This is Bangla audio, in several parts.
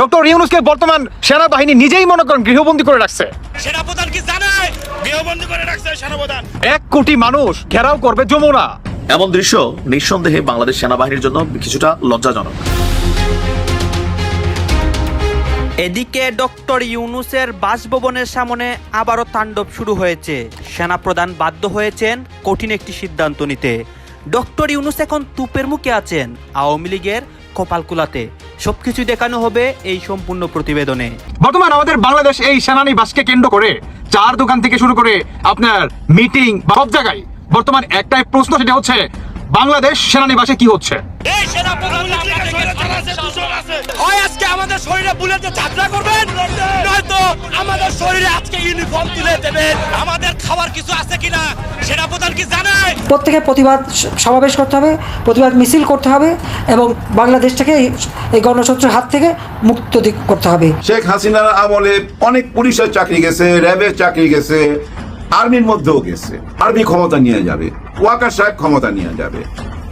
ডক্টর ইউনুসকে বর্তমান সেনাবাহিনী নিজেই মনে করেন গৃহবন্দী করে রাখছে। সেনাপ্রধান কি জানায় গৃহবন্দী করে রাখছে সেনাপ্রধান। এক কোটি মানুষ ঘেরাও করবে যমুনা। এমন দৃশ্য নিঃসন্দেহে বাংলাদেশ সেনাবাহিনীর জন্য কিছুটা লজ্জাজনক। এদিকে ডক্টর ইউনুসের বাসভবনের সামনে আবারও তাণ্ডব শুরু হয়েছে। সেনাপ্রধান বাধ্য হয়েছেন কঠিন একটি সিদ্ধান্ত নিতে। ডক্টর ইউনুস এখন তুপের মুখে আছেন আওয়ামী লীগের কপালকুলাতে। সবকিছু দেখানো হবে এই সম্পূর্ণ প্রতিবেদনে। বর্তমান আমাদের বাংলাদেশ এই সেনানিবাসকে কেন্দ্র করে চার দোকান থেকে শুরু করে আপনার মিটিং সব জায়গায় বর্তমান একটাই প্রশ্ন সেটা হচ্ছে বাংলাদেশ সেনানিবাসে কি হচ্ছে? হয় আজকে আমাদের শরীরে বুলেটে যাত্রা করবেন? নয়তো আমাদের শরীরে আজকে ইউনিফর্ম তুলে দেবেন? আমাদের খাবার কিছু আছে কিনা? জানায় প্রত্যেকের প্রতিবাদ সমাবেশ করতে হবে প্রতিবাদ মিছিল করতে হবে এবং বাংলাদেশটাকে এই- এই গণশত্রুর হাত থেকে মুক্ত করতে হবে। শেখ হাসিনার আমলে অনেক পুলিশের চাকরি গেছে র্যাবের চাকরি গেছে আর্মির মধ্যেও গেছে। আর্মি ক্ষমতা নিয়ে যাবে ওয়াকার সাহেব ক্ষমতা নিয়ে যাবে।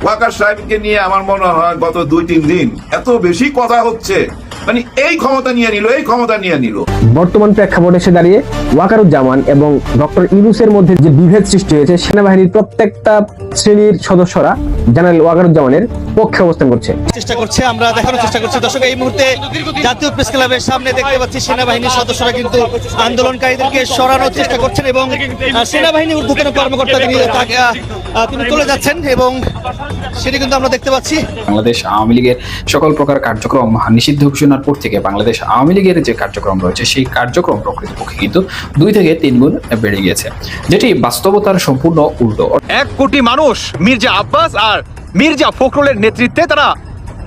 ওয়াকার সাহেবকে নিয়ে আমার মনে হয় গত দুই তিন দিন এত বেশি কথা হচ্ছে। মানে এই ক্ষমতা নিয়ে নিল এই ক্ষমতা নিয়ে নিল। বর্তমান প্রেক্ষাপটে এসে দাঁড়িয়ে ওয়াকারুজ্জামান এবং ডক্টর ইউনুসের মধ্যে যে বিভেদ সৃষ্টি হয়েছে সেনাবাহিনীর প্রত্যেকটা শ্রেণির সদস্যরা জেনারেল ওয়াকারুজ্জামানের পক্ষে অবস্থান করছে। চেষ্টা করছে আমরা দেখানোর চেষ্টা করছি। দর্শক এই মুহূর্তে জাতীয় প্রেস ক্লাবের সামনে দেখতে পাচ্ছি সেনাবাহিনীর সদস্যরা কিন্তু আন্দোলনকারীদেরকে সরানোর চেষ্টা করছেন এবং সেনাবাহিনী ঊর্ধ্বতন কর্মকর্তা তিনি তিনি চলে যাচ্ছেন এবং সেটি কিন্তু আমরা দেখতে পাচ্ছি। বাংলাদেশ আওয়ামী লীগের সকল প্রকার কার্যক্রম নিষিদ্ধ ঘোষণার পর থেকে বাংলাদেশ আওয়ামী লীগের যে কার্যক্রম রয়েছে সেই কার্যক্রম প্রকৃতপক্ষে কিন্তু দুই থেকে তিন গুণ বেড়ে গিয়েছে যেটি বাস্তবতার সম্পূর্ণ উল্টো। এক কোটি মানুষ মির্জা আব্বাস আর মির্জা ফখরুলের নেতৃত্বে তারা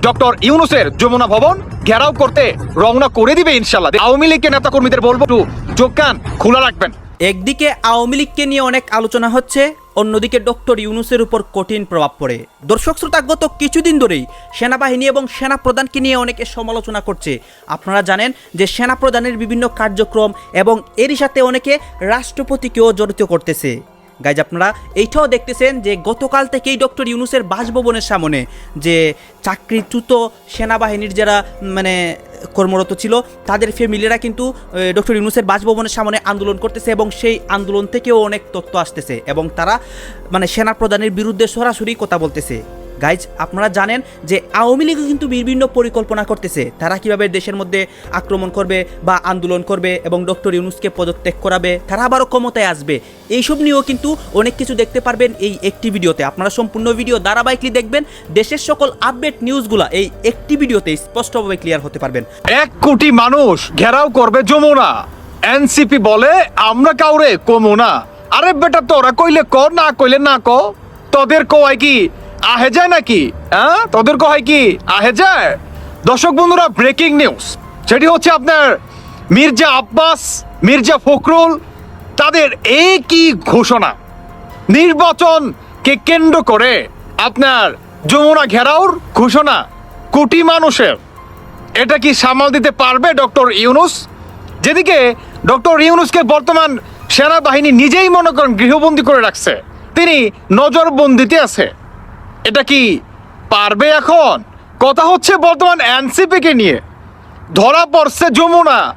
ডক্টর ইউনুসের যমুনা ভবন ঘেরাও করতে রওনা করে দিবে ইনশাল্লাহ আওয়ামী লীগের নেতা কর্মীদের বলব একটু চোখ কান খোলা রাখবেন। একদিকে আওয়ামী লীগকে নিয়ে অনেক আলোচনা হচ্ছে অন্যদিকে ডক্টর ইউনুসের উপর কঠিন প্রভাব পড়ে। দর্শক শ্রোতা, গত কিছুদিন ধরেই সেনাবাহিনী এবং সেনাপ্রধানকে নিয়ে অনেকে সমালোচনা করছে। আপনারা জানেন যে সেনাপ্রধানের বিভিন্ন কার্যক্রম এবং এরই সাথে অনেকে রাষ্ট্রপতিকেও জড়িত করতেছে। গাইজ, আপনারা এইটাও দেখতেছেন যে গতকাল থেকেই ডক্টর ইউনুসের বাসভবনের সামনে যে চাকরিচ্যুত সেনাবাহিনীর যারা মানে কর্মরত ছিল। তাদের ফ্যামিলিরা কিন্তু ডক্টর ইউনুসের বাসভবনের সামনে আন্দোলন করতেছে এবং সেই আন্দোলন থেকেও অনেক তথ্য আসতেছে এবং তারা মানে সেনা প্রধানের বিরুদ্ধে সরাসরি কথা বলতেছে। গাইজ আপনারা জানেন যে আওয়ামী লীগও কিন্তু বিভিন্ন পরিকল্পনা করতেছে। তারা কীভাবে দেশের মধ্যে আক্রমণ করবে বা আন্দোলন করবে এবং ডক্টর ইউনুসকে পদত্যাগ করাবে, তারা আবারও ক্ষমতায় আসবে। এইসব নিয়েও কিন্তু অনেক কিছু দেখতে পারবেন এই একটি ভিডিওতে। আপনারা সম্পূর্ণ ভিডিও ধারাবাহিকলি দেখবেন, দেশের সকল আপডেট নিউজগুলো এই একটি ভিডিওতে স্পষ্টভাবে ক্লিয়ার হতে পারবেন। এক কোটি মানুষ ঘেরাও করবে যমুনা। এনসিপি বলে, আমরা কাউরে কমো না। আরে বেটা, তোরা কইলে ক না কইলে না ক? তোদের কয় কি আহে যায় নাকি? হ্যাঁ? তোদের হয় কি? আহে যায় দর্শক বন্ধুরা ব্রেকিং নিউজ সেটি হচ্ছে আপনার মির্জা আব্বাস, মির্জা ফখরুল, তাদের একই ঘোষণা। নির্বাচনকে কেন্দ্র করে আপনার যমুনা ঘেরাওর ঘোষণা কোটি মানুষের। এটা কি সামাল দিতে পারবে ডক্টর ইউনুস? যেদিকে ডক্টর ইউনুসকে বর্তমান সেনাবাহিনী নিজেই মনে করেন গৃহবন্দী করে রাখছে, তিনি নজরবন্দিতে আছে। এটা কি পারবে এখন? কথা হচ্ছে বর্তমান এনসিপিকে নিয়ে। ধরা পড়ছে যমুনা।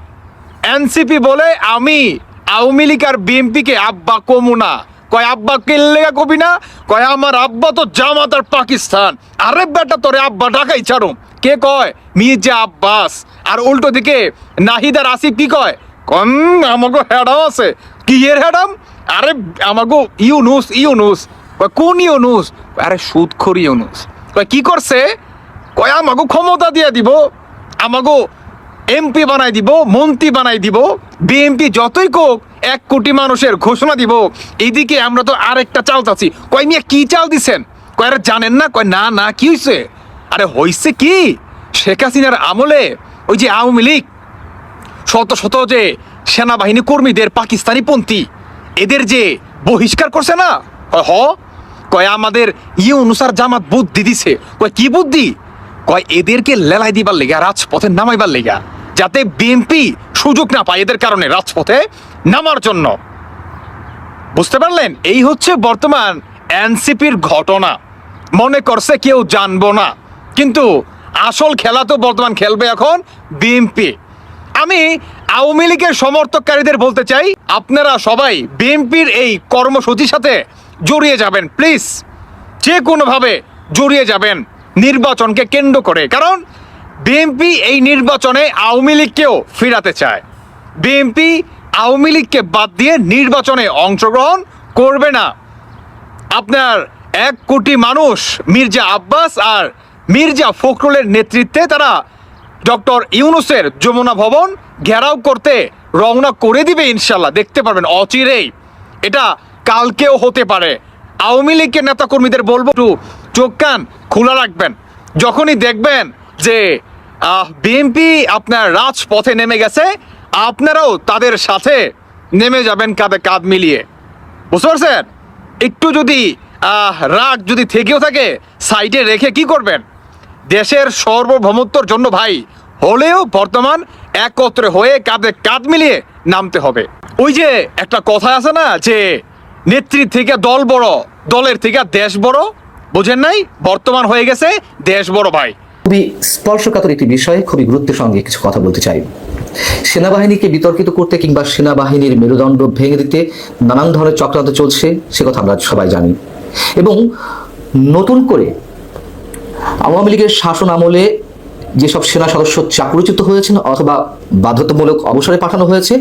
এনসিপি বলে আমি আওয়ামী লীগ আর বিএনপিকে আব্বা কমু না কয় আব্বা কেল্লেগা কবি না? কয় আমার আব্বা তো জামাত আর পাকিস্তান। আরে বেটা, তোরে আব্বা ঢাকাই ছাড়ো কে কয়? মির্জা আব্বাস। আর উল্টো দিকে নাহিদার আসিফ কি কয়? কম আমাকে হেডাম আছে। কি এর হেডাম? আরে আমাকে ইউনুস ইউনুস। কোন ইউনুস? আরে সুদখোর ইউনুস। কি করছে? কয় আমাকে ক্ষমতা দিয়ে দিব আমাকে এমপি বানাই দিব, মন্ত্রী বানাই দিব বিএমপি যতই কোক এক কোটি মানুষের ঘোষণা দিব। এইদিকে আমরা তো আরেকটা চাল চাচ্ছি। কয় নিয়ে কি চাল দিছেন? কয় জানেন না? কয়, না না, কি হয়েছে আরে হয়েছে কি? শেখ হাসিনার আমলে ওই যে আওয়ামী লীগ, শত শত যে সেনাবাহিনী কর্মীদের পাকিস্তানি পন্থী, এদের যে বহিষ্কার করছে না? হ কয়, আমাদের ইয়ে অনুসার জামাত বুদ্ধি দিছে। কয়, কি বুদ্ধি? কয়, এদেরকে লেলাই দিবার লেগা, রাজপথে নামাইবার লেগা, যাতে বিএনপি সুযোগ না পায় এদের কারণে রাজপথে নামার জন্য। বুঝতে পারলেন? এই হচ্ছে বর্তমান এনসিপির ঘটনা। মনে করছে কেউ জানব না। কিন্তু আসল খেলা তো বর্তমান খেলবে এখন বিএনপি। আমি আওয়ামী লীগের সমর্থককারীদের বলতে চাই, আপনারা সবাই বিএনপির এই কর্মসূচির সাথে জড়িয়ে যাবেন প্লিজ যে কোনোভাবে জড়িয়ে যাবেন, নির্বাচনকে কেন্দ্র করে। কারণ বিএনপি এই নির্বাচনে আওয়ামী লীগকেও ফিরাতে চায়। বিএনপি আওয়ামী লীগকে বাদ দিয়ে নির্বাচনে অংশগ্রহণ করবে না। আপনার এক কোটি মানুষ, মির্জা আব্বাস আর মির্জা ফখরুলের নেতৃত্বে তারা ডক্টর ইউনুসের যমুনা ভবন ঘেরাও করতে রওনা করে দিবে ইনশাল্লাহ। দেখতে পারবেন অচিরেই। এটা কালকেও হতে পারে। আওয়ামী লীগের নেতাকর্মীদের বলব, একটু চোখ কান খোলা রাখবেন। যখনই দেখবেন যে বিএনপি আপনার রাজপথে নেমে গেছে, আপনারাও তাদের সাথে নেমে যাবেন কাঁধে কাঁধ মিলিয়ে। বুঝতে পারছেন? একটু যদি রাগ যদি থেকেও থাকে, সাইডে রেখে কি করবেন? দেশের সর্বভৌমত্বর জন্য ভাই, হলেও বর্তমান একত্রে হয়ে কাঁধে কাঁধ মিলিয়ে নামতে হবে। ওই যে একটা কথা আছে না, যে নেতৃত্ব থেকে দল বড়, দলের থেকে দেশ বড়, বোঝেন নাই? বর্তমান হয়ে গেছে দেশ বড় ভাই। খুবই স্পর্শকাতর একটি বিষয়ে, খুবই গুরুত্বের সঙ্গে কিছু কথা বলতে চাই। সেনাবাহিনীকে বিতর্কিত করতে কিংবা সেনাবাহিনীর মেরুদণ্ড ভেঙে দিতে নানান ধরনের চক্রান্ত চলছে, সে কথা আমরা সবাই জানি। এবং নতুন করে আওয়ামী লীগের শাসন আমলে যেসব সেনা সদস্য চাকরিচ্যুত হয়েছেন অথবা বাধ্যতামূলক অবসরে পাঠানো হয়েছে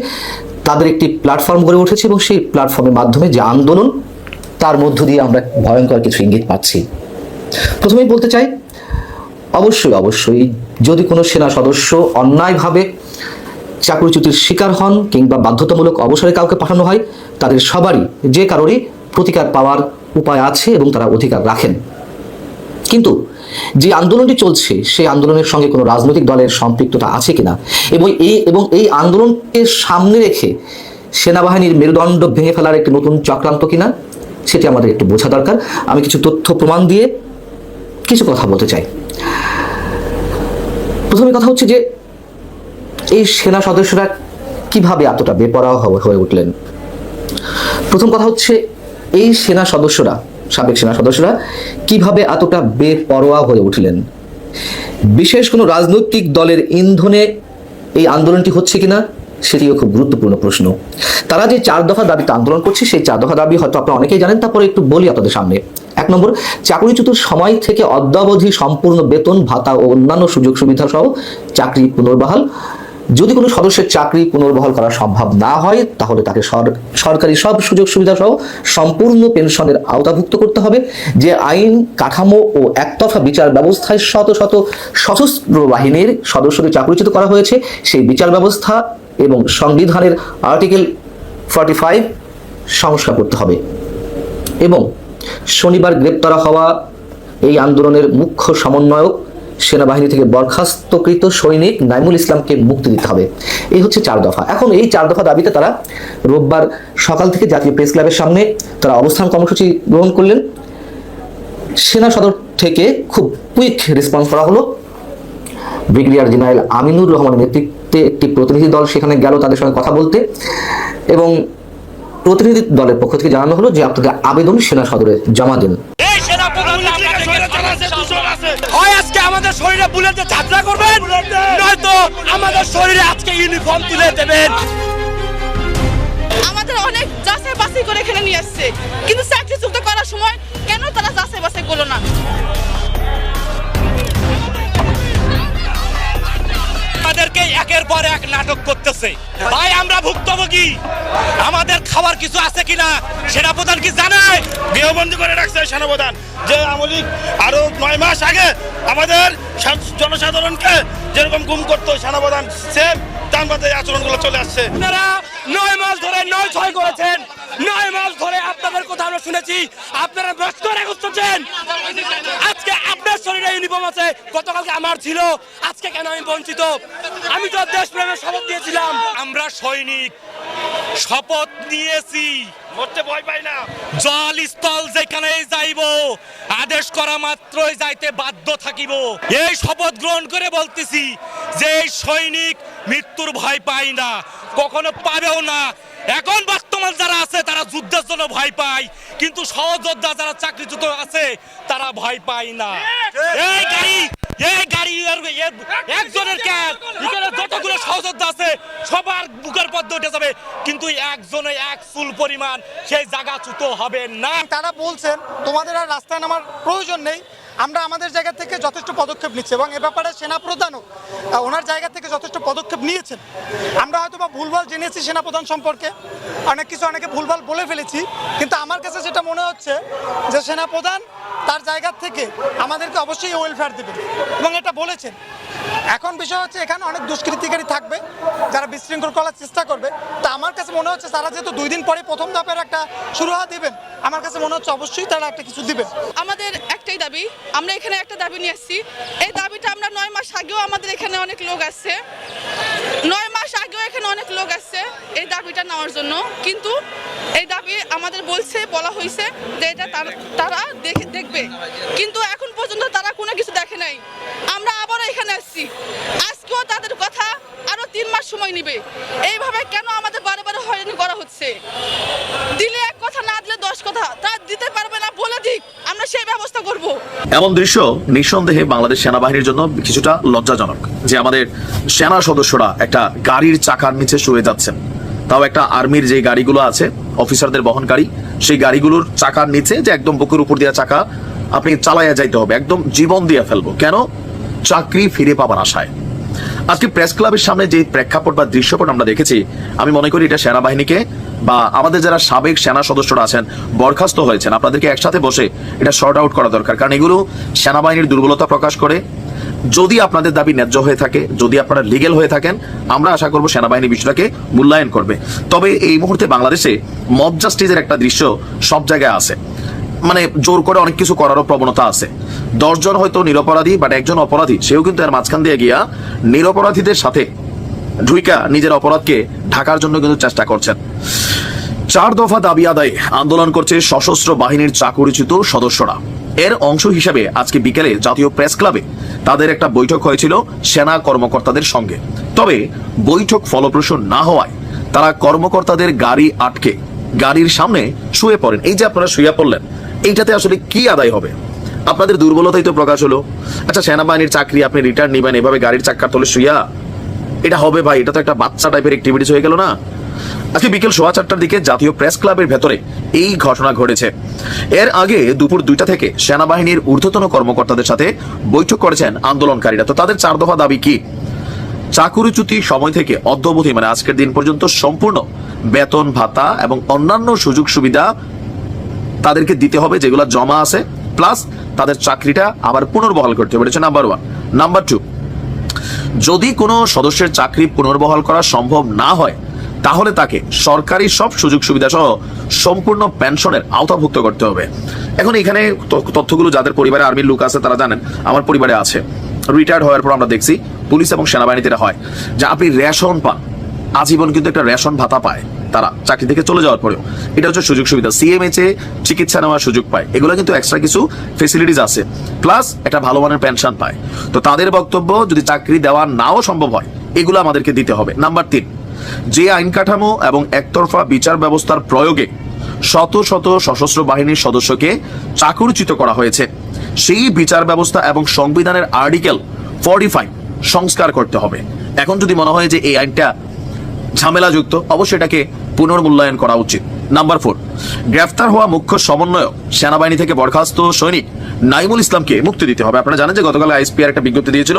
তাদের একটি প্ল্যাটফর্ম গড়ে উঠেছে এবং সেই প্ল্যাটফর্মের মাধ্যমে যে আন্দোলন, তার মধ্য দিয়ে আমরা ভয়ঙ্কর কিছু ইঙ্গিত পাচ্ছি। প্রথমেই বলতে চাই, অবশ্যই অবশ্যই যদি কোনো সেনা সদস্য অন্যায়ভাবে চাকরিচ্যুতির শিকার হন কিংবা বাধ্যতামূলক অবসরে কাউকে পাঠানো হয়, তাদের সবারই, যে কারোরই প্রতিকার পাওয়ার উপায় আছে এবং তারা অধিকার রাখেন। কিন্তু যে আন্দোলনটি চলছে, সেই আন্দোলনের সঙ্গে কোনো রাজনৈতিক দলের সম্পৃক্ততা আছে কিনা? এবং এই এবং এই আন্দোলনকে সামনে রেখে সেনাবাহিনীর মেরুদণ্ড ভেঙে ফেলার একটি নতুন চক্রান্ত কিনা, সেটি আমাদের একটু বোঝা দরকার। আমি কিছু তথ্য প্রমাণ দিয়ে কিছু কথা বলতে চাই। প্রথমে কথা হচ্ছে যে, এই সেনা সদস্যরা কীভাবে এতটা বেপরোয়া হয়ে- হয়ে উঠলেন? প্রথম কথা হচ্ছে, এই সেনা সদস্যরা সাবেক সেনা সদস্যরা কীভাবে এতটা বেপরোয়া হয়ে উঠলেন? বিশেষ কোনো রাজনৈতিক দলের ইন্ধনে এই আন্দোলনটি হচ্ছে কিনা, সেটিও খুব গুরুত্বপূর্ণ প্রশ্ন। তারা যে চার দফা দাবিতে আন্দোলন করছে, সেই চার দফা দাবি হয়তো আপনারা অনেকেই জানেন, তারপরে একটু বলি আপনাদের সামনে। এক নম্বর চাকরিচ্যুতির সময় থেকে অদ্যাবধি সম্পূর্ণ বেতন, ভাতা ও অন্যান্য সুযোগ সুবিধা সহ চাকরি পুনর্বহাল। যদি কোনো সদস্যের চাকরি পুনর্বহাল করা সম্ভব না হয়, তাহলে তাকে সরকারি সব সুযোগ সুবিধা সহ সম্পূর্ণ পেনশনের আওতাভুক্ত করতে হবে। যে আইন, কাঠামো ও একতরফা বিচার ব্যবস্থায় শত শত সশস্ত্র বাহিনীর সদস্যদের চাকরিচ্যুত করা হয়েছে, সেই বিচার ব্যবস্থা এবং সংবিধানের আর্টিকেল ফর্টি ফাইভ সংস্কার করতে হবে। এবং শনিবার গ্রেপ্তার হওয়া এই আন্দোলনের মুখ্য সমন্বয়ক সেনাবাহিনী থেকে বরখাস্তকৃত সৈনিক নাইমুল ইসলামকে মুক্তি দিতে হবে। এই হচ্ছে চার দফা। এখন এই চার দফা দাবিতে তারা রোববার সকাল থেকে জাতীয় প্রেস ক্লাবের সামনে তারা অবস্থান কর্মসূচি গ্রহণ করলেন। সেনা সদর থেকে খুব কুইক রেসপন্স করা হলো। ব্রিগেডিয়ার জেনারেল আমিনুর রহমানের নেতৃত্বে একটি প্রতিনিধি দল সেখানে গেল তাদের সঙ্গে কথা বলতে এবং প্রতিনিধি দলের পক্ষ থেকে জানানো হলো যে আপনাদের আবেদন সেনা সদরে জমা দিন। শরীরে বুলেটে ঝাঁঝরা করবেন? নয়তো আমাদের শরীরে আজকে ইউনিফর্ম তুলে দেবেন। আমাদের অনেক যাচাই বাছাই করে এখানে নিয়ে আসছে। কিন্তু চাকরি চুক্ত করার সময় কেন তারা যাচাই বাছাই করল না? আমাদেরকে একের পর এক নাটক করতেছে। ভাই আমরা ভুক্তভোগী। আমাদের খাবার কিছু আছে কিনা সেনা প্রধান কি জানায়? গৃহবন্দী করে রাখছে সেনাপ্রধান। যে আমলিক আরও নয় মাস আগে আমাদের জনসাধারণকে যেরকম গুম করতো সেনাপ্রধান সেম তানবাদে আচরণগুলো চলে আসছে। আপনারা নয় মাস ধরে নয় ছয় করেছেন। নয় মাস ধরে আপনাদের কথা আমরা শুনেছি। আপনারা করে করতেছেন আজকে আপনার শরীরে ইউনিফর্ম আছে গতকালকে আমার ছিল আজকে কেন আমি বঞ্চিত? আমি তো দেশপ্রেমের শপথ দিয়েছিলাম আমরা সৈনিক শপথ নিয়েছি। মরতে ভয় পাই না। জল স্থল যেখানেই যাইব আদেশ করা মাত্রই যাইতে বাধ্য থাকিব। এই শপথ গ্রহণ করে বলতেছি যে এই সৈনিক মৃত্যুর ভয় পাই না কখনো পাবেও না। এখন বর্তমান যারা আছে তারা যুদ্ধের জন্য ভয় পায় কিন্তু সহযোদ্ধা যারা চাকরিচ্যুত আছে তারা ভয় পায় না। এই গাড়ি এই গাড়ি একজনের ক্যাব। এখানে যতগুলো সহযোদ্ধা আছে, সবার বুকের পদ্মে উঠে যাবে। কিন্তু একজনে এক চুল পরিমাণ, সেই জায়গা চুতো হবে না। তারা বলছেন, তোমাদের আর রাস্তায় নামার প্রয়োজন নেই। আমরা আমাদের জায়গা থেকে যথেষ্ট পদক্ষেপ নিচ্ছি এবং এ ব্যাপারে সেনাপ্রধানও ওনার জায়গা থেকে যথেষ্ট পদক্ষেপ নিয়েছেন। আমরা হয়তো বা ভুলভাল জেনেছি সেনাপ্রধান সম্পর্কে, অনেক কিছু অনেকে ভুলভাল বলে ফেলেছি, কিন্তু আমার কাছে যেটা মনে হচ্ছে যে সেনাপ্রধান তার জায়গা থেকে আমাদেরকে অবশ্যই ওয়েলফেয়ার দেবেন এবং এটা বলেছেন। এখন বিষয় হচ্ছে এখানে অনেক দুষ্কৃতিকারী থাকবে, যারা বিশৃঙ্খল করার চেষ্টা করবে। তা আমার কাছে মনে হচ্ছে তারা যেহেতু দুই দিন পরে প্রথম ধাপের একটা সুরাহা দিবেন, আমার কাছে মনে হচ্ছে অবশ্যই তারা একটা কিছু দিবেন। আমাদের একটাই দাবি আমরা এখানে একটা দাবি নিয়ে আসছি। এই দাবিটা আমরা নয় মাস আগেও আমাদের এখানে অনেক লোক আছে। নয় মাস আগেও এখানে অনেক লোক আছে এই দাবিটা নেওয়ার জন্য। কিন্তু এই দাবি আমাদের বলছে, বলা হয়েছে যে এটা তার- তারা দেখে দেখবে। কিন্তু এখন পর্যন্ত তারা কোনো কিছু দেখে নাই। আমরা এখানে আসছি। আজকেও তাদের কথা আরও তিন মাস সময় নেবে। এইভাবে কেন আমাদের বারে বারে হয়রানি করা হচ্ছে? দিলে এক কথা, না দিলে দশ কথা। তা দিতে পারবে না বলে দিক, আমরা সেই ব্যবস্থা করব। এমন দৃশ্য নিঃসন্দেহে বাংলাদেশ সেনাবাহিনীর জন্য কিছুটা লজ্জাজনক, যে আমাদের সেনা সদস্যরা একটা গাড়ির চাকার নিচে শুয়ে যাচ্ছেন। তাও একটা আর্মির যে গাড়িগুলো আছে, অফিসারদের বহনকারী, সেই গাড়িগুলোর চাকার নিচে যে একদম বুকের উপর দিয়া চাকা, আপনি চালাইয়া যাইতে হবে, একদম জীবন দিয়ে ফেলব। কেন? চাকরি ফিরে পাবার আশায়। আজকে প্রেস ক্লাবের সামনে যে প্রেক্ষাপট বা দৃশ্যপট আমরা দেখেছি, আমি মনে করি এটা সেনাবাহিনীকে বা আমাদের যারা সাবেক সেনা সদস্যরা আছেন, বরখাস্ত হয়েছেন। আপনাদেরকে একসাথে বসে এটা শর্ট আউট করা দরকার। কারণ এগুলো সেনাবাহিনীর দুর্বলতা প্রকাশ করে, যদি আপনাদের দাবি ন্যায্য হয়ে থাকে, যদি আপনারা লিগেল হয়ে থাকেন, আমরা আশা করব সেনাবাহিনী বিষয়টাকে মূল্যায়ন করবে। তবে এই মুহূর্তে বাংলাদেশে মব জাস্টিসের একটা দৃশ্য সব জায়গায় আছে। মানে জোর করে অনেক কিছু করারও প্রবণতা আছে। দশজন হয়তো নিরপরাধী বাট একজন অপরাধী, সেও কিন্তু এর মাঝখান দিয়ে গিয়া নিরপরাধীদের সাথে ঢুইকা নিজের অপরাধকে ঢাকার জন্য কিন্তু চেষ্টা করছেন। চার দফা দাবি আদায় আন্দোলন করছে সশস্ত্র বাহিনীর চাকুরিচ্যুত সদস্যরা। এর অংশ হিসাবে আজকে বিকেলে জাতীয় প্রেস ক্লাবে তাদের একটা বৈঠক হয়েছিল সেনা কর্মকর্তাদের সঙ্গে। তবে বৈঠক ফলপ্রসূ না হওয়ায় তারা কর্মকর্তাদের গাড়ি আটকে গাড়ির সামনে শুয়ে পড়েন। এই যে আপনারা শুয়ে পড়লেন এইটাতে আসলে কি আদায় হবে? আপনাদের দুর্বলতাই তো প্রকাশ হলো। আচ্ছা সেনাবাহিনীর চাকরি আপনি রিটার্ন নিবেন, এভাবে গাড়ির চাক্কার তলে শুইয়া? এটা হবে ভাই, এটা তো একটা বাচ্চা টাইপের অ্যাক্টিভিটিস হয়ে গেল না? আজকে বিকেল সোয়া চারটার দিকে জাতীয় প্রেস ক্লাবের ভেতরে এই ঘটনা ঘটেছে। এর আগে দুপুর দুইটা থেকে সেনাবাহিনীর ঊর্ধ্বতন কর্মকর্তাদের সাথে বৈঠক করেছেন আন্দোলনকারীরা। তো তাদের চার দফা দাবি কি? চাকুরিচ্যুতি সময় থেকে অদ্যবধি মানে আজকের দিন পর্যন্ত সম্পূর্ণ বেতন ভাতা এবং অন্যান্য সুযোগ সুবিধা তাদেরকে দিতে হবে যেগুলো জমা আছে প্লাস তাদের চাকরিটা আবার পুনর্বহাল করতে হবে। এটা নাম্বার ওয়ান নাম্বার টু যদি কোনো সদস্যের চাকরি পুনর্বহাল করা সম্ভব না হয়, তাহলে তাকে সরকারি সব সুযোগ সুবিধা সহ সম্পূর্ণ পেনশনের আওতাভুক্ত করতে হবে। এখন এখানে তথ্যগুলো যাদের পরিবারে আর্মির লোক আছে, তারা জানেন, আমার পরিবারে আছে। রিটায়ার্ড হওয়ার পর আমরা দেখছি, পুলিশ এবং সেনাবাহিনীতে হয়। যে আপনি রেশন পান, আজীবন কিন্তু একটা রেশন ভাতা পায়। তারা চাকরি থেকে চলে যাওয়ার পরেও। এটা হচ্ছে সুযোগ সুবিধা। সিএমএচ এ চিকিৎসা নেওয়ার সুযোগ পায়। এগুলো কিন্তু এক্সট্রা কিছু ফেসিলিটিস আছে। প্লাস একটা ভালো মানের পেনশন পায়। তো তাদের বক্তব্য, যদি চাকরি দেওয়া নাও সম্ভব হয়, এগুলো আমাদেরকে দিতে হবে। নাম্বার তিন, যে আইন কাঠামো এবং একতরফা বিচার ব্যবস্থার প্রয়োগে শত শত সশস্ত্র বাহিনীর সদস্যকে চাকরিচ্যুত করা হয়েছে। সেই বিচার ব্যবস্থা এবং সংবিধানের আর্টিকেল ফর্টি ফাইভ সংস্কার করতে হবে। এখন যদি মনে হয় যে এই আইনটা ঝামেলাযুক্ত, অবশ্যই এটাকে পুনর্মূল্যায়ন করা উচিত। নাম্বার ফোর গ্রেফতার হওয়া মুখ্য সমন্বয়ক, সেনাবাহিনী থেকে বরখাস্ত সৈনিক। নাইমুল ইসলামকে মুক্তি দিতে হবে। আপনারা জানেন যে গতকাল আইএসপিআর একটা বিজ্ঞপ্তি দিয়েছিল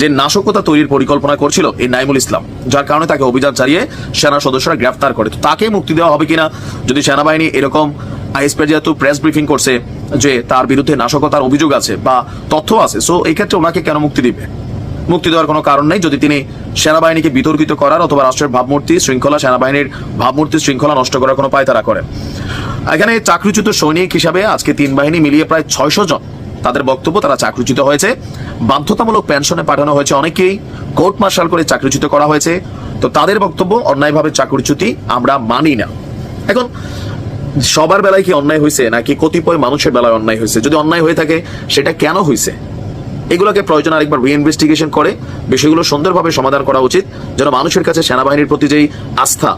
যে নাশকতা তৈরির পরিকল্পনা করছিল এই নাইমুল ইসলাম, যার কারণে তাকে অভিযান চালিয়ে সেনা সদস্যরা গ্রেফতার করে। তো তাকে মুক্তি দেওয়া হবে কিনা, যদি সেনাবাহিনী এরকম আইএসপিআর যেহেতু প্রেস ব্রিফিং করছে যে তার বিরুদ্ধে নাশকতার অভিযোগ আছে বা তথ্য আছে সো এই ক্ষেত্রে ওনাকে কেন মুক্তি দিবে? মুক্তি দেওয়ার কোনো কারণ নেই। যদি তিনি সেনাবাহিনীকে বিতর্কিত করার অথবা রাষ্ট্রের ভাবমূর্তি শৃঙ্খলা, সেনাবাহিনীর ভাবমূর্তি শৃঙ্খলা নষ্ট করার কোনো পায়তারা করেন এখানে চাকরিচ্যুত সৈনিক হিসাবে আজকে তিন বাহিনী মিলিয়ে প্রায় ছয়শো জন তাদের বক্তব্য তারা চাকরিচ্যুত হয়েছে। বাধ্যতামূলক পেনশনে পাঠানো হয়েছে অনেকেই কোর্ট মার্শাল করে চাকরিচ্যুত করা হয়েছে। তো তাদের বক্তব্য, অন্যায়ভাবে চাকরিচ্যুতি আমরা মানি না। এখন, সবার বেলায় কি অন্যায় হয়েছে নাকি কতিপয় মানুষের বেলায় অন্যায় হয়েছে যদি অন্যায় হয়ে থাকে, সেটা কেন হয়েছে এগুলোকে প্রয়োজন আরেকবার রিইনভেস্টিগেশন করে। বিষয়গুলো সুন্দরভাবে সমাধান করা উচিত। যেন মানুষের কাছে সেনাবাহিনীর প্রতি যেই আস্থা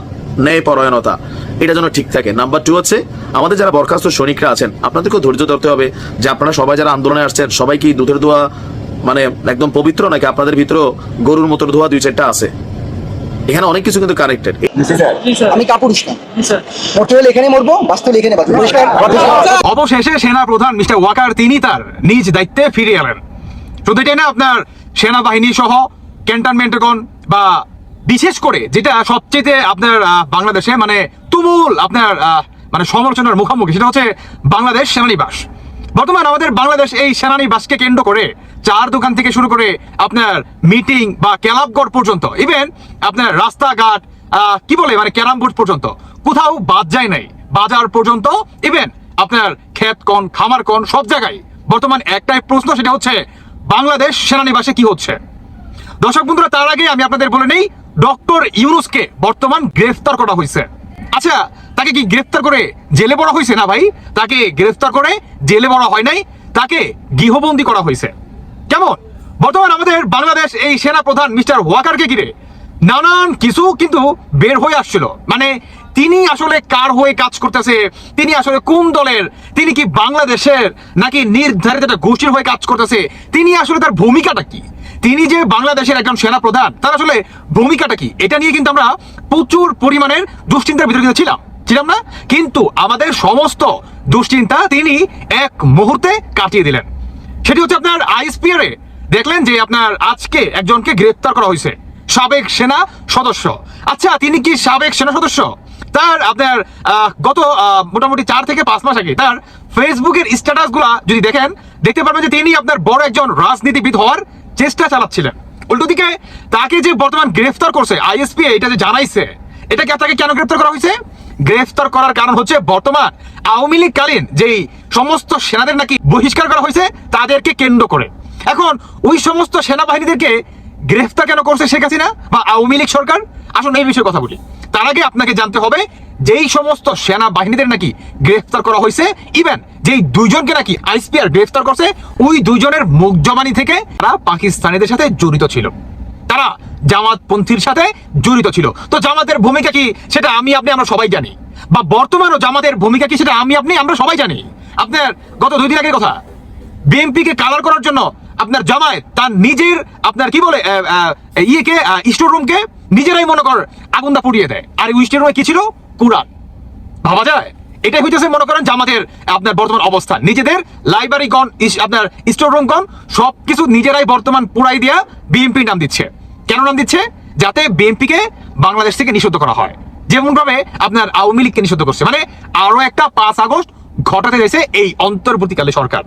ন্যায় পরায়ণতা এটা যেন ঠিক থাকে। নাম্বার টু হচ্ছে আমাদের যারা বরখাস্ত সৈনিকরা আছেন আপনাদেরকেও ধৈর্য ধরতে হবে যে আপনারা সবাই যারা আন্দোলনে আসছেন সবাই কি দুধের দোয়া মানে একদম পবিত্র নাকি আপনাদের ভিতরে গরুর মতো ধোয়া দুই চারটা আছে? এখানে অনেক কিছু কিন্তু কারেক্টেড আমি কাপুরুষ না। মরতে হলে এখানে মরবো বাঁচতে হলে এখানে অবশেষে সেনা প্রধান মিস্টার ওয়াকার তিনি তার নিজ দায়িত্বে ফিরে এলেন। শুধু এটাই না আপনার সেনাবাহিনী সহ ক্যান্টনমেন্টগণ বা বিশেষ করে যেটা সবচেয়ে আপনার বাংলাদেশে মানে তুমুল আপনার মানে সমালোচনার মুখোমুখি সেটা হচ্ছে বাংলাদেশ সেনানিবাস। বর্তমান আমাদের বাংলাদেশ এই সেনানিবাসকে কেন্দ্র করে চার দোকান থেকে শুরু করে আপনার মিটিং বা ক্যালাবগড় পর্যন্ত ইভেন আপনার রাস্তাঘাট কি বলে মানে ক্যারাম বোর্ড পর্যন্ত, কোথাও বাদ যায় নাই। বাজার পর্যন্ত ইভেন আপনার ক্ষেত কোন খামার কোন সব জায়গায়। বর্তমান একটাই প্রশ্ন সেটা হচ্ছে বাংলাদেশ সেনানিবাসে কি হচ্ছে? দর্শক বন্ধুরা, তার আগে আমি আপনাদের বলে নেই, ডক্টর ইউনুসকে বর্তমান গ্রেফতার করা হয়েছে। আচ্ছা তাকে কি গ্রেফতার করে জেলে পড়া হয়েছে না ভাই? তাকে গ্রেফতার করে জেলে পড়া হয় নাই, তাকে গৃহবন্দী করা হয়েছে। কেমন? বর্তমান আমাদের বাংলাদেশ এই সেনা প্রধান মিস্টার ওয়াকারকে ঘিরে নানান কিছু কিন্তু বের হয়ে আসছিল। মানে তিনি আসলে কার হয়ে কাজ করতেছে? তিনি আসলে কোন দলের? তিনি কি বাংলাদেশের? নাকি নির্ধারিত একটা গোষ্ঠীর হয়ে কাজ করতেছে? তিনি আসলে তার ভূমিকাটা কি? তিনি যে বাংলাদেশের একজন সেনা প্রধান তার আসলে ভূমিকাটা কি? এটা নিয়ে কিন্তু আমরা প্রচুর পরিমাণের দুশ্চিন্তার ভিতরে কিন্তু ছিলাম। ছিলাম না? কিন্তু আমাদের সমস্ত দুশ্চিন্তা তিনি এক মুহূর্তে কাটিয়ে দিলেন। সেটি হচ্ছে আপনার আইএসপিআর। দেখলেন যে আপনার আজকে একজনকে গ্রেফতার করা হয়েছে। সাবেক সেনা সদস্য। আচ্ছা তিনি কি সাবেক সেনা সদস্য? তার আপনার গত মোটামুটি চার থেকে পাঁচ মাস আগে তার ফেসবুকের স্ট্যাটাসগুলা যদি দেখেন, দেখতে পারবেন যে তিনি আপনার বড় একজন রাজনীতিবিদ হওয়ার চেষ্টা চালাচ্ছিলেন। উল্টো দিকে, তাকে যে বর্তমান গ্রেফতার করছে আইএসপি এটা যে জানাইছে এটাকে তাকে কেন গ্রেফতার করা হয়েছে? গ্রেফতার করার কারণ হচ্ছে বর্তমান আওয়ামী লীগকালীন যেই সমস্ত সেনাদের নাকি বহিষ্কার করা হয়েছে, তাদেরকে কেন্দ্র করে। এখন ওই সমস্ত সেনাবাহিনীদেরকে গ্রেফতার কেন করছে শেখ হাসিনা বা আওয়ামী লীগ সরকার? আসুন এই বিষয়ে কথা বলি। তার আগে আপনাকে জানতে হবে, যেই সমস্ত সেনাবাহিনীদের নাকি গ্রেফতার করা হয়েছে ইভেন যেই দুইজনকে নাকি আইসপিআর গ্রেফতার করছে, ওই দুইজনের মুখ জমানি থেকে তারা পাকিস্তানিদের সাথে জড়িত ছিল। তারা জামাতপন্থীর সাথে জড়িত ছিল। তো জামাতের ভূমিকা কি, সেটা আমি, আপনি, আমরা সবাই জানি। বা বর্তমানও জামাতের ভূমিকা কি, সেটা আমি, আপনি, আমরা সবাই জানি। আপনার গত দুই দিন আগের কথা, বিএনপিকে কালার করার জন্য আপনার জামায়াত তার নিজের, আপনার কি বলে ইয়েকে স্টোর রুমকে নিজেরাই মনে কর আগুনটা পুড়িয়ে দেয়। আর ওই স্টোর রুমে কি ছিল? কুরআন ভাবা যায়? এটাই হইতেছে মনে করেন জামাতের আপনার বর্তমান অবস্থা। নিজেদের লাইব্রেরি গন আপনার স্টোর রুম গন সবকিছু নিজেরাই বর্তমান পুরাই দিয়া বিএনপি নাম দিচ্ছে। কেন নাম দিচ্ছে? যাতে বিএনপিকে বাংলাদেশ থেকে নিষিদ্ধ করা হয়। যেমন ভাবে আপনার আওয়ামী লীগকে নিষিদ্ধ করছে। মানে আরও একটা পাঁচ আগস্ট ঘটাতে যাইছে এই অন্তর্বর্তীকালে সরকার।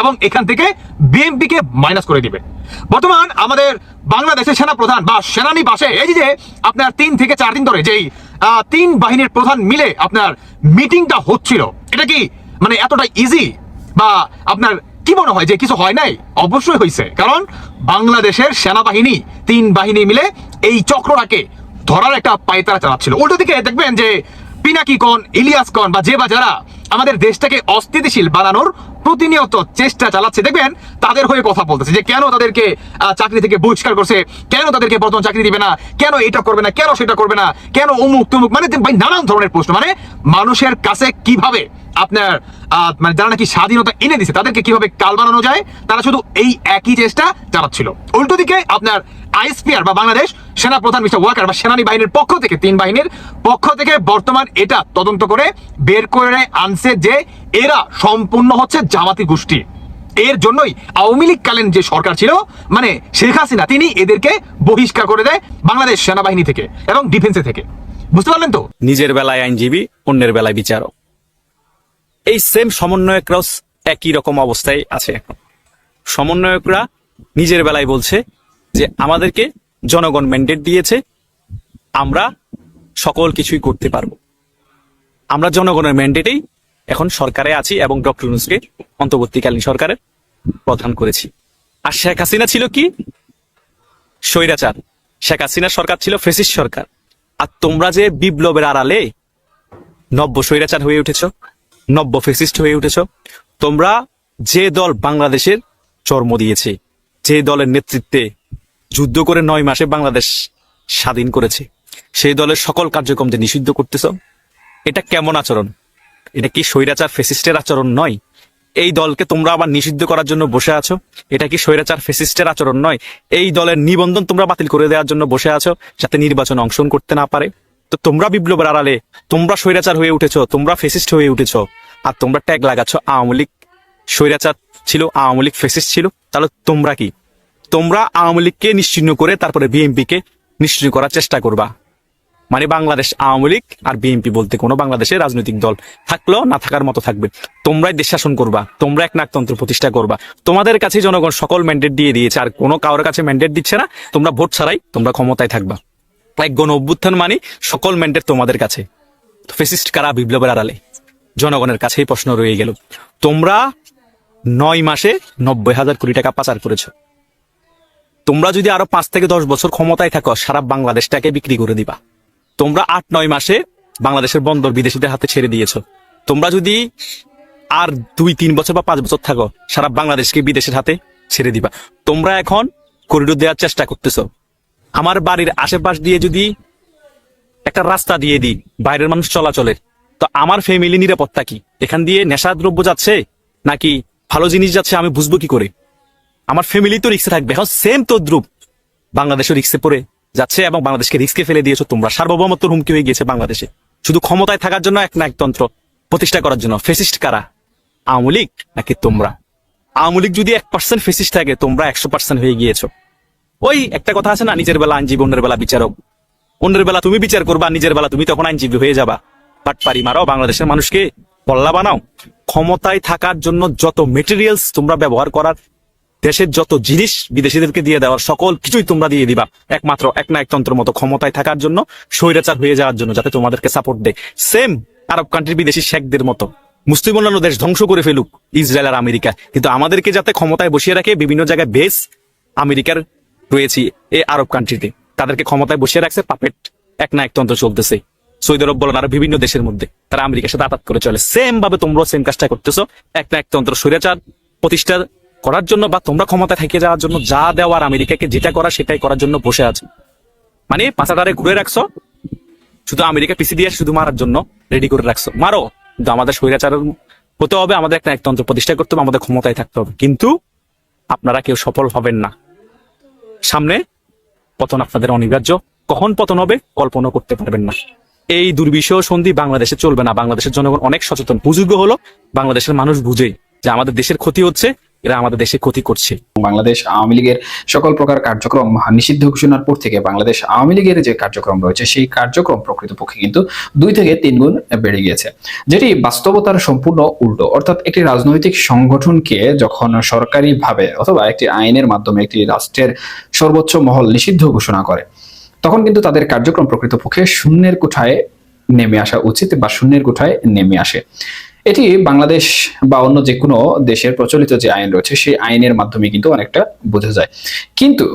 এবং এখান থেকে বিএনপিকে মাইনাস করে দিবে। বর্তমান আমাদের বাংলাদেশের সেনা প্রধান বা সেনানি বাসে, এই যে আপনার তিন থেকে চার দিন ধরে যেই তিন বাহিনীর প্রধান মিলে আপনার মিটিংটা হচ্ছিল, এটা কি মানে এতটা ইজি বা আপনার কি মনে হয় যে কিছু হয় নাই? অবশ্যই হয়েছে কারণ বাংলাদেশের সেনাবাহিনী তিন বাহিনী মিলে এই চক্রটাকে ধরার একটা পায়তারা চালাচ্ছিল। উল্টো দিকে দেখবেন যে পিনাকি কন, ইলিয়াস কন বা যে বা যারা আমাদের দেশটাকে অস্থিতিশীল বানানোর প্রতিনিয়ত চেষ্টা চালাচ্ছে। দেখবেন, তাদের হয়ে কথা বলতেছে যে কেন তাদেরকে চাকরি থেকে বহিষ্কার করছে, কেন তাদেরকে বর্তমান চাকরি দিবে না, কেন এটা করবে না, কেন সেটা করবে না, কেন অমুক তমুক মানে ভাই নানান ধরনের প্রশ্ন। মানে মানুষের কাছে কীভাবে আপনার মানে যারা নাকি স্বাধীনতা এনে দিছে, তাদেরকে কীভাবে কাল বানানো যায়, তারা শুধু এই একই চেষ্টা চালাচ্ছিল। উল্টো দিকে আপনার আইএসপিআর বা বাংলাদেশ সেনা প্রধান মিস্টার ওয়াকার বা সেনানী বাহিনীর পক্ষ থেকে, তিন বাহিনীর পক্ষ থেকে বর্তমান এটা তদন্ত করে বের করে আনছে যে এরা সম্পূর্ণ হচ্ছে জামাতি গোষ্ঠী। এর জন্যই আওয়ামী লীগ কালীন যে সরকার ছিল মানে শেখ হাসিনা, তিনি এদেরকে বহিষ্কার করে দেয় বাংলাদেশ সেনাবাহিনী থেকে এবং ডিফেন্সে থেকে। বুঝতে পারলেন তো? নিজের বেলায় আইনজীবী, অন্যের বেলায় বিচারক। এই সেম সমন্বয়করাও একই রকম অবস্থায় আছে। সমন্বয়করা নিজের বেলায় বলছে যে, আমাদেরকে জনগণ ম্যান্ডেট দিয়েছে, আমরা সকল কিছুই করতে পারব। আমরা জনগণের ম্যান্ডেটেই এখন সরকারে আছি এবং ডক্টর ইউনূসকে অন্তর্বর্তীকালীন সরকারের প্রধান করেছি। আর শেখ হাসিনা ছিল কি? স্বৈরাচার। শেখ হাসিনার সরকার ছিল ফেসিস সরকার। আর তোমরা যে বিপ্লবের আড়ালে নব্য স্বৈরাচার হয়ে উঠেছ, নব্য ফেসিস্ট হয়ে উঠেছ, তোমরা যে দল বাংলাদেশের জন্ম দিয়েছে, যে দলের নেতৃত্বে যুদ্ধ করে নয় মাসে বাংলাদেশ স্বাধীন করেছে। সেই দলের সকল কার্যক্রম যে নিষিদ্ধ করতেছ, এটা কেমন আচরণ? এটা কি স্বৈরাচার, ফেসিস্টের আচরণ নয়? এই দলকে তোমরা আবার নিষিদ্ধ করার জন্য বসে আছো? এটা কি স্বৈরাচার, ফেসিস্টের আচরণ নয়? এই দলের নিবন্ধন তোমরা বাতিল করে দেওয়ার জন্য বসে আছো, যাতে নির্বাচন অংশগ্রহণ করতে না পারে? তো তোমরা বিপ্লবের আড়ালে, তোমরা স্বৈরাচার হয়ে উঠেছো, তোমরা ফেসিস্ট হয়ে উঠেছো, আর তোমরা ট্যাগ লাগাচ্ছ আওয়ামী লীগ স্বৈরাচার ছিল, আওয়ামী লীগ ফেসিস্ট ছিল, তাহলে তোমরা কি? তোমরা আওয়ামী লীগকে নিশ্চিহ্ন করে তারপরে বিএনপি কে নিশ্চিহ্ন করার চেষ্টা করবা। মানে বাংলাদেশ আওয়ামী লীগ আর বিএনপি বলতে কোনো বাংলাদেশের রাজনৈতিক দল থাকল না থাকার মতো থাকবে। তোমরাই দেশ শাসন করবা, তোমরা এক নাকতন্ত্র প্রতিষ্ঠা করবা। তোমাদের কাছে জনগণ সকল ম্যান্ডেট দিয়ে দিয়েছে, আর কোনো কারোর কাছে ম্যান্ডেট দিচ্ছে না। তোমরা ভোট ছাড়াই তোমরা ক্ষমতায় থাকবা। এক গণ অভ্যুত্থান মানে সকল ম্যান্ডেট তোমাদের কাছে। ফেসিস্ট কারা? বিপ্লবের আড়ালে। জনগণের কাছেই প্রশ্ন রয়ে গেল। তোমরা নয় মাসে নব্বই হাজার কোটি টাকা পাচার করেছ। তোমরা যদি আরও পাঁচ থেকে দশ বছর ক্ষমতায় থাকো, সারা বাংলাদেশটাকে বিক্রি করে দিবা। তোমরা আট, নয় মাসে বাংলাদেশের বন্দর বিদেশিদের হাতে ছেড়ে দিয়েছ। তোমরা যদি আর দুই, তিন বছর বা পাঁচ বছর থাকো, সারা বাংলাদেশকে বিদেশের হাতে ছেড়ে দিবা। তোমরা এখন করিডোর দেওয়ার চেষ্টা করতেছ। আমার বাড়ির আশেপাশ দিয়ে যদি একটা রাস্তা দিয়ে দিই, বাইরের মানুষ চলাচলের, তো আমার ফ্যামিলি নিরাপত্তা কি? এখান দিয়ে নেশা দ্রব্য যাচ্ছে নাকি ভালো জিনিস যাচ্ছে আমি বুঝব কি করে? আমার ফ্যামিলি তো রিক্সে থাকবে। এখন সেম তো দ্রুপ বাংলাদেশও রিক্সে পড়ে যাচ্ছে এবং বাংলাদেশকে রিস্কে ফেলে দিয়েছ তোমরা। সার্বভৌমত্ব হুমকি হয়ে গিয়েছে বাংলাদেশে। শুধু ক্ষমতায় থাকার জন্য এক না একতন্ত্র প্রতিষ্ঠা করার জন্য। ফেসিস্ট কারা? আওয়ামী নাকি তোমরা? আওয়ামী লীগ যদি এক পার্সেন্ট ফেসিস্ট থাকে, তোমরা একশো পার্সেন্ট হয়ে গিয়েছো। ওই একটা কথা আছে না, নিজের বেলা আইনজীবী, অন্যের বেলা বিচারক। অন্যের বেলা তুমি বিচার করবা, নিজের বেলা তুমি তখন আইনজীবী হয়ে যাবা। বাট পারি মারাও, বাংলাদেশের মানুষকে পল্লা বানাও। ক্ষমতায় থাকার জন্য যত মেটেরিয়ালস তোমরা ব্যবহার করার দেশের যত জিনিস বিদেশিদেরকে দিয়ে দেওয়ার সকল কিছুই তোমরা দিয়ে দিবা। একমাত্র এক না একতন্ত্র মতো ক্ষমতায় থাকার জন্য, স্বৈরাচার হয়ে যাওয়ার জন্য, যাতে তোমাদেরকে সাপোর্ট দেয়। সেম আরব কান্ট্রির বিদেশি শেখদের মতো। মুসলিম অন্যান্য দেশ ধ্বংস করে ফেলুক, ইসরায়েল আর আমেরিকা। কিন্তু আমাদেরকে যাতে ক্ষমতায় বসিয়ে রাখে, বিভিন্ন জায়গায় বেস আমেরিকার রয়েছে এই আরব কান্ট্রিতে তাদেরকে ক্ষমতায় বসিয়ে রাখছে পাপেট। এক না একতন্ত্র চলতেছে। সৌদি আরব বলেন আরও বিভিন্ন দেশের মধ্যে, তারা আমেরিকার সাথে আতাত করে চলে। সেম ভাবে তোমরাও সেম কাজটা করতেছো। এক না একতন্ত্র স্বৈরাচার প্রতিষ্ঠা করার জন্য বা তোমরা ক্ষমতা থেকে যাওয়ার জন্য যা দেওয়ার আমেরিকাকে যেটা করা সেটাই করার জন্য বসে আছে। মানে পাঁচাটারে ঘুরে রাখছো, শুধু আমেরিকা পিছিয়ে দিয়ে শুধু মারার জন্য রেডি করে রাখছো। মারো, কিন্তু আমাদের স্বৈরাচার হতে হবে, আমাদের একটা একতন্ত্র প্রতিষ্ঠা করতে হবে, আমাদের ক্ষমতায় থাকতে হবে। কিন্তু আপনারা কেউ সফল হবেন না। সামনে পতন আপনাদের অনিবার্য, কখন পতন হবে কল্পনা করতে পারবেন না। এই দুর্বিষহ সন্ধি বাংলাদেশে চলবে না। বাংলাদেশের জনগণ অনেক সচেতন। বুজুর্গ হলো বাংলাদেশের মানুষ বুঝে যে আমাদের দেশের ক্ষতি হচ্ছে এরা আমাদের দেশে ক্ষতি করছে। বাংলাদেশ আওয়ামী লীগের সকল প্রকার কার্যক্রম নিষিদ্ধ ঘোষণার পর থেকে বাংলাদেশ আওয়ামী লীগের যে কার্যক্রম রয়েছে, সেই কার্যক্রম প্রকৃতপক্ষে কিন্তু দুই থেকে তিন গুণ বেড়ে গিয়েছে। যেটি বাস্তবতার সম্পূর্ণ উল্টো, অর্থাৎ একটি রাজনৈতিক সংগঠনকে যখন সরকারিভাবে অথবা একটি আইনের মাধ্যমে একটি রাষ্ট্রের সর্বোচ্চ মহল নিষিদ্ধ ঘোষণা করে, তখন কিন্তু তাদের কার্যক্রম প্রকৃতপক্ষে শূন্যের কোঠায় নেমে আসা উচিত বা শূন্যের কোঠায় নেমে আসে। এটি বাংলাদেশ বা অন্য যে কোনো দেশের প্রচলিত যে আইন রয়েছে, সেই আইনের মাধ্যমে কিন্তু অনেকটা বোঝা যায়। কিন্তু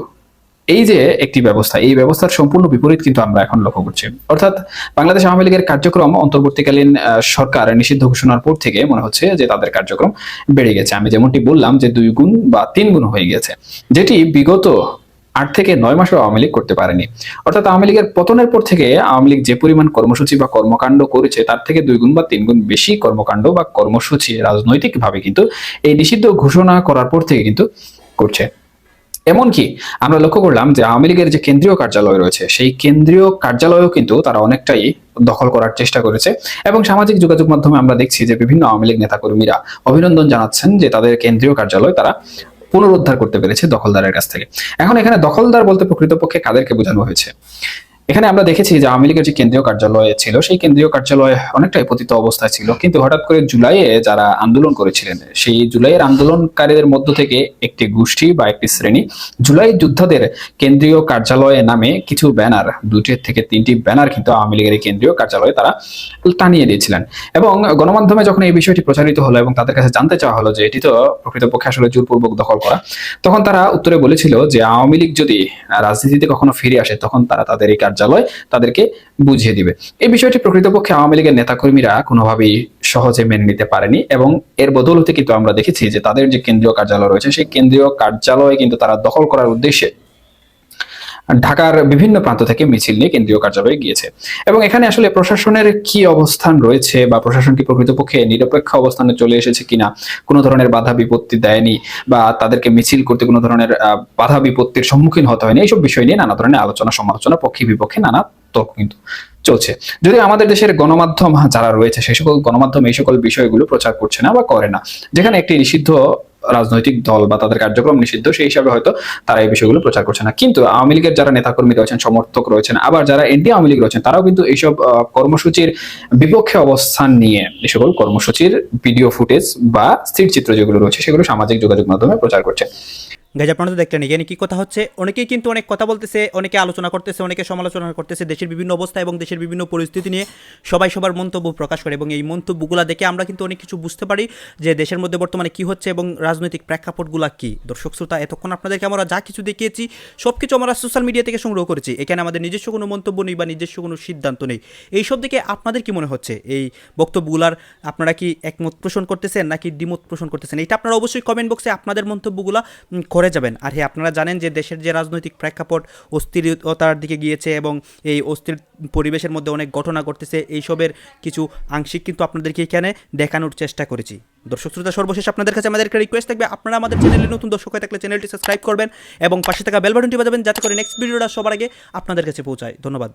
এই যে একটি ব্যবস্থা, এই ব্যবস্থার সম্পূর্ণ বিপরীত কিন্তু আমরা এখন লক্ষ্য করছি। অর্থাৎ বাংলাদেশ আওয়ামী লীগের কার্যক্রম অন্তর্বর্তীকালীন সরকার নিষিদ্ধ ঘোষণার পর থেকে মনে হচ্ছে যে তাদের কার্যক্রম বেড়ে গেছে। আমি যেমনটি বললাম যে দুই গুণ বা তিন গুণ হয়ে গেছে। যেটি বিগত আট থেকে নয় মাসও আওয়ামী লীগ করতে পারেনি। অর্থাৎ আওয়ামী লীগের পতনের পর থেকে আওয়ামী লীগ যে পরিমাণ কর্মসূচি বা কর্মকাণ্ড করেছে, তার থেকে দুই গুণ বা তিন গুণ বেশি কর্মকাণ্ড বা কর্মসূচি রাজনৈতিকভাবে কিন্তু এই নিষিদ্ধ ঘোষণা করার পর থেকে কিন্তু করছে। এমনকি আমরা লক্ষ্য করলাম যে আওয়ামী লীগের যে কেন্দ্রীয় কার্যালয় রয়েছে, সেই কেন্দ্রীয় কার্যালয়ও কিন্তু তারা অনেকটাই দখল করার চেষ্টা করেছে এবং সামাজিক যোগাযোগ মাধ্যমে আমরা দেখছি যে বিভিন্ন আওয়ামী লীগ নেতাকর্মীরা অভিনন্দন জানাচ্ছেন যে তাদের কেন্দ্রীয় কার্যালয় তারা পুনরুদ্ধার করতে পেরেছে দখলদারের কাছ থেকে। এখন এখানে দখলদার বলতে প্রকৃতপক্ষে কাদেরকে বোঝানো হয়েছে? এখানে আমরা দেখেছি যে আওয়ামী লীগের যে কেন্দ্রীয় কার্যালয় ছিল, সেই কেন্দ্রীয় কার্যালয় অনেকটাই পতিত অবস্থায় ছিল। কিন্তু হঠাৎ করে জুলাইয়ে যারা আন্দোলন করেছিলেন, সেই জুলাইয়ের আন্দোলনকারীদের মধ্য থেকে একটি গোষ্ঠী বা একটি শ্রেণি জুলাই যোদ্ধাদের কেন্দ্রীয় কার্যালয়ে নামে কিছু ব্যানার দুটি থেকে তিনটি ব্যানার কিন্তু আওয়ামী লীগের কেন্দ্রীয় কার্যালয়ে তারা টানিয়ে দিয়েছিলেন। এবং গণমাধ্যমে যখন এই বিষয়টি প্রচারিত হলো এবং তাদের কাছে জানতে চাওয়া হলো যে এটি তো প্রকৃতপক্ষে আসলে জোরপূর্বক দখল করা, তখন তারা উত্তরে বলেছিল যে আওয়ামী লীগ যদি রাজনীতিতে কখনো ফিরে আসে, তখন তারা তাদের এই কার্যালয় তাদেরকে বুঝিয়ে দিবে। এই বিষয়টি প্রকৃতপক্ষে আওয়ামী লীগের নেতাকর্মীরা কোনোভাবেই সহজে মেনে নিতে পারেনি এবং এর বদৌলতে কিন্তু আমরা দেখেছি যে তাদের যে কেন্দ্রীয় কার্যালয় রয়েছে, সেই কেন্দ্রীয় কার্যালয় কিন্তু তারা দখল করার উদ্দেশ্যে ঢাকার বিভিন্ন প্রান্ত থেকে মিছিল নিয়ে কেন্দ্রীয় কার্যালয়ে গিয়েছে। এবং এখানে আসলে প্রশাসনের কি অবস্থান রয়েছে বা প্রশাসন কি প্রকৃতপক্ষে নিরপেক্ষ অবস্থানে চলে এসেছে কিনা, কোনো ধরনের বাধা বিপত্তি দেয়নি বা তাদেরকে মিছিল করতে কোনো ধরনের বাধা বিপত্তির সম্মুখীন হতে হয়নি, এইসব বিষয় নিয়ে নানা ধরনের আলোচনা, সমালোচনা পক্ষে বিপক্ষে নানা তর্ক কিন্তু চলছে। যদি আমাদের দেশের গণমাধ্যম যারা রয়েছে, সেই সকল গণমাধ্যম এই সকল বিষয়গুলো প্রচার করছে না বা করে না, যেখানে একটি নিষিদ্ধ রাজনৈতিক দল বা তাদের কার্যক্রম নিষিদ্ধ, সেই হিসাবে হয়তো তারা এই বিষয়গুলো প্রচার করছে না। কিন্তু আওয়ামী লীগের যারা নেতাকর্মী রয়েছেন, সমর্থক রয়েছেন, আবার যারা এনটি আওয়ামী লীগ রয়েছেন, তারাও কিন্তু এইসব কর্মসূচির বিপক্ষে অবস্থান নিয়ে এই সকল কর্মসূচির ভিডিও ফুটেজ বা স্থির চিত্র যেগুলো রয়েছে, সেগুলো সামাজিক যোগাযোগ মাধ্যমে প্রচার করছে। গাইজ আপনারা তো দেখলেন। এখানে কী কথা হচ্ছে? অনেকেই কিন্তু অনেক কথা বলতেছে অনেকে আলোচনা করতেছে অনেকে সমালোচনা করতেছে। দেশের বিভিন্ন অবস্থা এবং দেশের বিভিন্ন পরিস্থিতি নিয়ে সবাই সবার মন্তব্য প্রকাশ করে এবং এই মন্তব্যগুলো দেখে আমরা কিন্তু অনেক কিছু বুঝতে পারি যে দেশের মধ্যে বর্তমানে কি হচ্ছে এবং রাজনৈতিক প্রেক্ষাপটগুলো কী। দর্শক শ্রোতা এতক্ষণ আপনাদেরকে আমরা যা কিছু দেখিয়েছি সব কিছু আমরা সোশ্যাল মিডিয়া থেকে সংগ্রহ করেছি। এখানে আমাদের নিজস্ব কোনো মন্তব্য নেই বা নিজস্ব কোনো সিদ্ধান্ত নেই। এইসব দিকে আপনাদের কি মনে হচ্ছে? এই বক্তব্যগুলার আপনারা কি একমত পোষণ করতেছেন নাকি দ্বিমত পোষণ করতেছেন? এটা আপনারা অবশ্যই কমেন্ট বক্সে আপনাদের মন্তব্যগুলো উম, করে যাবেন। আর হ্যাঁ আপনারা জানেন যে দেশের যে রাজনৈতিক প্রেক্ষাপট অস্থিরতার দিকে গিয়েছে এবং এই অস্থির পরিবেশের মধ্যে অনেক ঘটনা ঘটতেছে, এইসবের কিছু আংশিক কিন্তু আপনাদেরকে এখানে দেখানোর চেষ্টা করেছি। দর্শক শ্রোতা, সর্বশেষ আপনাদের কাছে আমাদের একটা রিকোয়েস্ট থাকবে, আপনারা আমাদের চ্যানেলে নতুন দর্শক হয়ে থাকলে চ্যানেলটি সাবস্ক্রাইব করবেন এবং পাশে থাকা বেল বাটনটি বাজাবেন, যাতে করে নেক্সট ভিডিওটা সবার আগে আপনাদের কাছে পৌঁছায়। ধন্যবাদ।